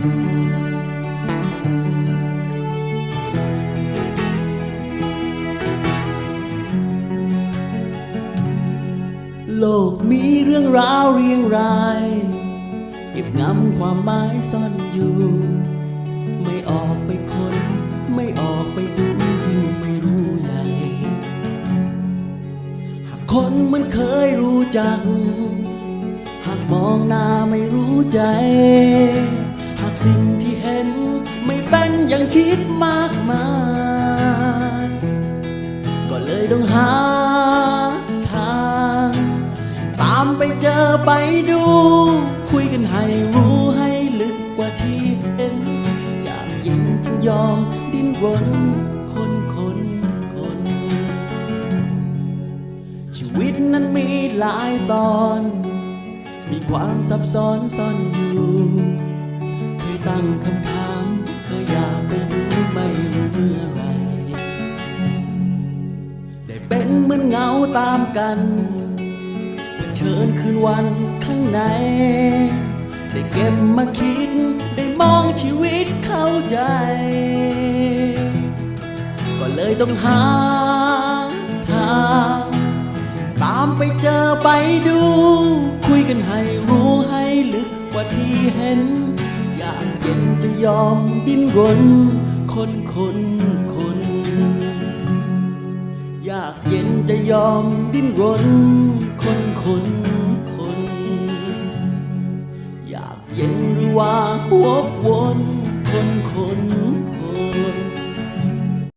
โลกมีเรื่องราวเรียงราย เก็บงำความหมายซ่อนอยู่ ไม่ออกไปคนไม่ออกไปดูยิ่งไม่รู้ใหญ่หากคนมันเคยรู้จัก หากมองหน้าไม่รู้ใจ สิ่งที่เห็นไม่เป็นอย่างคิดมากมาย ก็เลยต้องหาทาง ตามไปเจอไปดู คุยกันให้รู้ให้ลึกกว่าที่เห็น อยากยินจึงยอมดิ้นรนคนคนคน ชีวิตนั้นมีหลายตอน มีความซับซ้อนซ่อนอยู่ งคำถามเคยอยากไปรู้ไม่รู้เมื่อไร ได้เป็นเหมือนเงาตามกันเผชิญคืนวันข้างใน ได้เก็บมาคิด ได้มองชีวิตเข้าใจ ก็เลยต้องหาทาง ตามไปเจอไปดู คุยกัน ยากเย็นจะยอมดิ้นรนคนคนคนอยากเย็นจะยอมดิ้นรนคนคนคนอยากเย็นหรือว่าหัวกวนคนคน